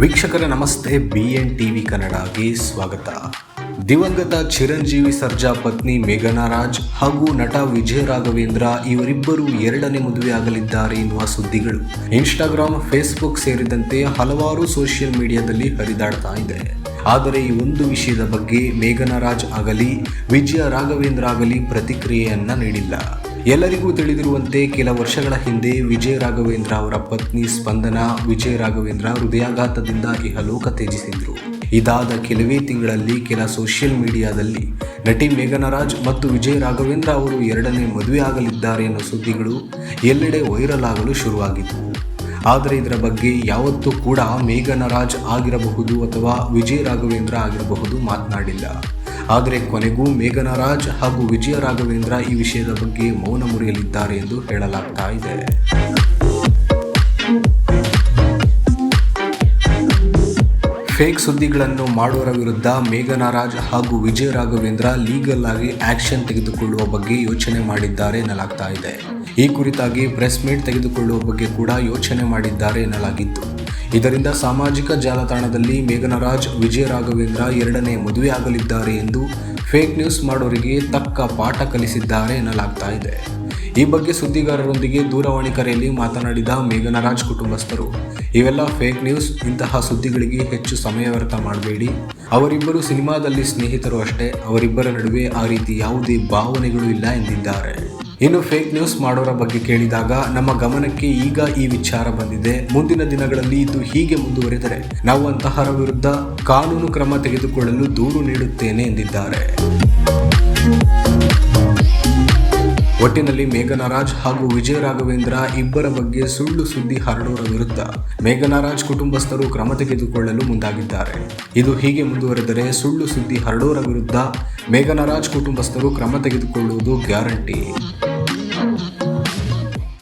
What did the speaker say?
ವೀಕ್ಷಕರ, ನಮಸ್ತೆ. B N TV ಕನ್ನಡಗೆ ಸ್ವಾಗತ. ದಿವಂಗತ ಚಿರಂಜೀವಿ ಸರ್ಜಾ ಪತ್ನಿ ಮೇಘನಾ ರಾಜ್ ಹಾಗೂ ನಟ ವಿಜಯ ರಾಘವೇಂದ್ರ ಇವರಿಬ್ಬರು ಎರಡನೇ ಮದುವೆ ಆಗಲಿದ್ದಾರೆ ಎನ್ನುವ ಸುದ್ದಿಗಳು. ಇನ್ಸ್ಟಾಗ್ರಾಮ್ ಫೇಸ್ಬುಕ್ ಸೇರಿದಂತೆ ಹಲವಾರು ಸೋಷಿಯಲ್ ಮೀಡಿಯಾದಲ್ಲಿ ಹರಿದಾಡ್ತಾ ಇದೆ. ಆದರೆ ಈ ಒಂದು ವಿಷಯದ ಬಗ್ಗೆ ಮೇಘನಾ ರಾಜ್ ಆಗಲಿ, ವಿಜಯ ರಾಘವೇಂದ್ರ ಆಗಲಿ ಪ್ರತಿಕ್ರಿಯೆಯನ್ನ ನೀಡಿಲ್ಲ. ಎಲ್ಲರಿಗೂ ತಿಳಿದಿರುವಂತೆ ಕೆಲ ವರ್ಷಗಳ ಹಿಂದೆ ವಿಜಯ ರಾಘವೇಂದ್ರ ಅವರ ಪತ್ನಿ ಸ್ಪಂದನ ವಿಜಯ ರಾಘವೇಂದ್ರ ಹೃದಯಾಘಾತದಿಂದ ಇಹಲೋಕ ತ್ಯಜಿಸಿದ್ರು. ಇದಾದ ಕೆಲವೇ ತಿಂಗಳಲ್ಲಿ ಕೆಲ ಸೋಷಿಯಲ್ ಮೀಡಿಯಾದಲ್ಲಿ ನಟಿ ಮೇಘನರಾಜ್ ಮತ್ತು ವಿಜಯ ರಾಘವೇಂದ್ರ ಅವರು ಎರಡನೇ ಮದುವೆ ಆಗಲಿದ್ದಾರೆ ಎನ್ನುವ ಸುದ್ದಿಗಳು ಎಲ್ಲೆಡೆ ವೈರಲ್ ಆಗಲು ಶುರುವಾಗಿತ್ತು ಆದರೆ ಇದರ ಬಗ್ಗೆ ಯಾವತ್ತೂ ಕೂಡ ಮೇಘನರಾಜ್ ಆಗಿರಬಹುದು ಅಥವಾ ವಿಜಯ ರಾಘವೇಂದ್ರ ಆಗಿರಬಹುದು ಮಾತನಾಡಿಲ್ಲ. ಆದರೆ ಕೊನೆಗೂ ಮೇಘನರಾಜ್ ಹಾಗೂ ವಿಜಯ ರಾಘವೇಂದ್ರ ಈ ವಿಷಯದ ಬಗ್ಗೆ ಮೌನ ಮುರಿಯಲಿದ್ದಾರೆ ಎಂದು ಹೇಳಲಾಗ್ತಾ ಇದೆ. ಫೇಕ್ ಸುದ್ದಿಗಳನ್ನು ಮಾಡುವರ ವಿರುದ್ಧ ಮೇಘನಾರಾಜ್ ಹಾಗೂ ವಿಜಯ ರಾಘವೇಂದ್ರ ಲೀಗಲ್ ಆಗಿ ಆಕ್ಷನ್ ತೆಗೆದುಕೊಳ್ಳುವ ಬಗ್ಗೆ ಯೋಚನೆ ಮಾಡಿದ್ದಾರೆ ಎನ್ನಲಾಗ್ತಾ ಇದೆ. ಈ ಕುರಿತಾಗಿ ಪ್ರೆಸ್ ಮೀಟ್ ತೆಗೆದುಕೊಳ್ಳುವ ಬಗ್ಗೆ ಕೂಡ ಯೋಚನೆ ಮಾಡಿದ್ದಾರೆ ಎನ್ನಲಾಗಿತ್ತು. ಇದರಿಂದ ಸಾಮಾಜಿಕ ಜಾಲತಾಣದಲ್ಲಿ ಮೇಘನರಾಜ್ ವಿಜಯ ರಾಘವೇಂದ್ರ ಎರಡನೇ ಮದುವೆಯಾಗಲಿದ್ದಾರೆ ಎಂದು ಫೇಕ್ ನ್ಯೂಸ್ ಮಾಡೋರಿಗೆ ತಕ್ಕ ಪಾಠ ಕಲಿಸಿದ್ದಾರೆ ಎನ್ನಲಾಗ್ತಾ ಇದೆ. ಈ ಬಗ್ಗೆ ಸುದ್ದಿಗಾರರೊಂದಿಗೆ ದೂರವಾಣಿ ಕರೆಯಲ್ಲಿ ಮಾತನಾಡಿದ ಮೇಘನರಾಜ್ ಕುಟುಂಬಸ್ಥರು, ಇವೆಲ್ಲ ಫೇಕ್ ನ್ಯೂಸ್, ಇಂತಹ ಸುದ್ದಿಗಳಿಗೆ ಹೆಚ್ಚು ಸಮಯ ವ್ಯರ್ಥ ಮಾಡಬೇಡಿ. ಅವರಿಬ್ಬರು ಸಿನಿಮಾದಲ್ಲಿ ಸ್ನೇಹಿತರು ಅಷ್ಟೇ, ಅವರಿಬ್ಬರ ನಡುವೆ ಆ ರೀತಿ ಯಾವುದೇ ಭಾವನೆಗಳು ಇಲ್ಲ ಎಂದಿದ್ದಾರೆ. ಇನ್ನು ಫೇಕ್ ನ್ಯೂಸ್ ಮಾಡೋರ ಬಗ್ಗೆ ಕೇಳಿದಾಗ ನಮ್ಮ ಗಮನಕ್ಕೆ ಈಗ ಈ ವಿಚಾರ ಬಂದಿದೆ. ಮುಂದಿನ ದಿನಗಳಲ್ಲಿ ಇದು ಹೀಗೆ ಮುಂದುವರೆದರೆ ನಾವು ಅಂತಹರ ವಿರುದ್ಧ ಕಾನೂನು ಕ್ರಮ ತೆಗೆದುಕೊಳ್ಳಲು ದೂರು ನೀಡುತ್ತೇನೆ ಎಂದಿದ್ದಾರೆ. ಒಟ್ಟಿನಲ್ಲಿ ಮೇಘನಾರಾಜ್ ಹಾಗೂ ವಿಜಯ ರಾಘವೇಂದ್ರ ಇಬ್ಬರ ಬಗ್ಗೆ ಸುಳ್ಳು ಸುದ್ದಿ ಹರಡುವರ ವಿರುದ್ಧ ಮೇಘನಾರಾಜ್ ಕುಟುಂಬಸ್ಥರು ಕ್ರಮ ತೆಗೆದುಕೊಳ್ಳಲು ಮುಂದಾಗಿದ್ದಾರೆ. ಇದು ಹೀಗೆ ಮುಂದುವರೆದರೆ ಸುಳ್ಳು ಸುದ್ದಿ ಹರಡೋರ ವಿರುದ್ಧ ಮೇಘನಾರಾಜ್ ಕುಟುಂಬಸ್ಥರು ಕ್ರಮ ತೆಗೆದುಕೊಳ್ಳುವುದು ಗ್ಯಾರಂಟಿ.